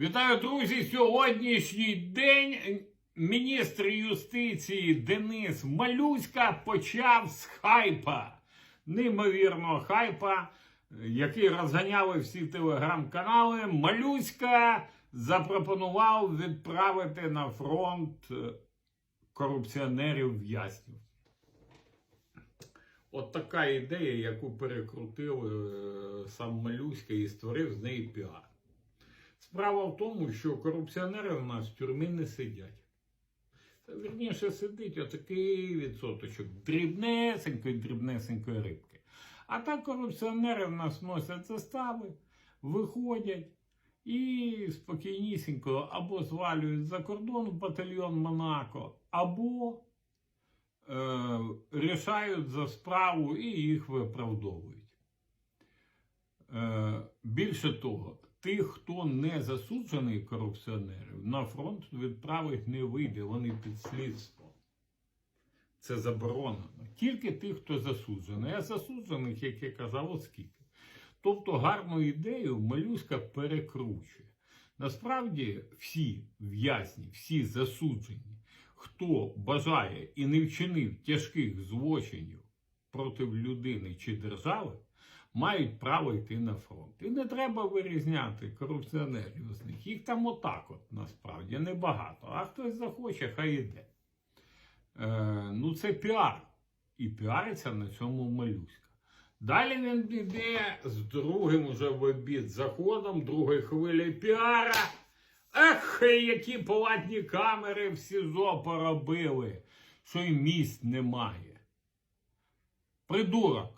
Вітаю, друзі! Сьогоднішній день міністр юстиції Денис Малюська почав з хайпа. Неймовірного хайпа, який розганяли всі телеграм-канали. Малюська запропонував відправити на фронт е, корупціонерів в'язнів. От така ідея, яку перекрутив е, сам Малюська і створив з неї піар. Справа в тому, що корупціонери в нас в тюрмі не сидять. Вірніше сидить отакий відсоточок дрібнесенької, дрібнесенької рибки. А так корупціонери в нас носять застави, виходять і спокійнісінько або звалюють за кордон в батальйон Монако, або е, рішають за справу і їх виправдовують. Е, більше того, тих, хто не засуджений корупціонерів, на фронт відправить не вийде, вони під слідством. Це заборонено. Тільки тих, хто засуджений, а засуджених, як я казав, от скільки. Тобто гарну ідею Малюська перекручує. Насправді, всі в'язні, всі засуджені, хто бажає і не вчинив тяжких злочинів проти людини чи держави, мають право йти на фронт. І не треба вирізняти корупціонерів з них. Їх там отак от насправді небагато. А хтось захоче, хай іде. Е, ну, це піар. І піариться на цьому малюська. Далі він йде з другим уже в обід заходом, другої хвилі піара. Ех, які палатні камери в СІЗО поробили, що й місць немає. Придурок.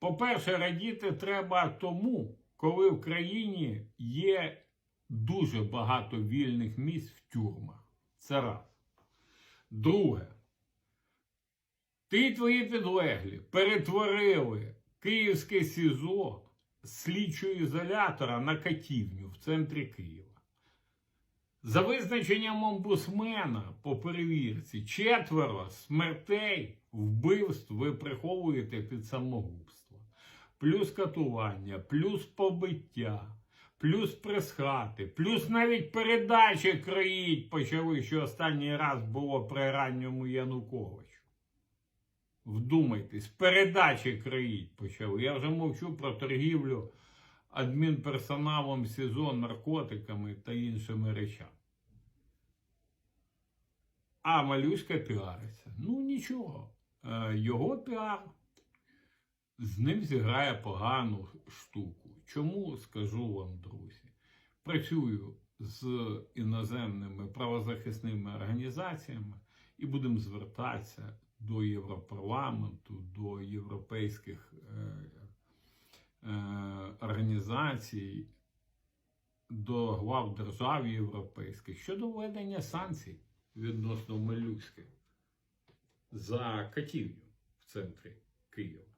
По-перше, радіти треба тому, коли в країні є дуже багато вільних місць в тюрмах. Це раз. Друге, ти і твої підлеглі перетворили Київське СІЗО слідчого ізолятора на катівню в центрі Києва. За визначенням омбусмена по перевірці, четверо смертей вбивств ви приховуєте під самогубство. Плюс катування, плюс побиття, плюс пресхати, плюс навіть передачі кроїть почали, що останній раз було при ранньому Януковичу. Вдумайтесь, передачі кроїть почали. Я вже мовчу про торгівлю адмінперсоналом СІЗО, наркотиками та іншими речами. А малюська піариться. Ну нічого. Е, Його піар з ним зіграє погану штуку. Чому скажу вам, друзі? Працюю з іноземними правозахисними організаціями і будемо звертатися до Європарламенту, до європейських е, е, організацій, до глав держав європейських щодо введення санкцій відносно Малюськи за катівню в центрі Києва.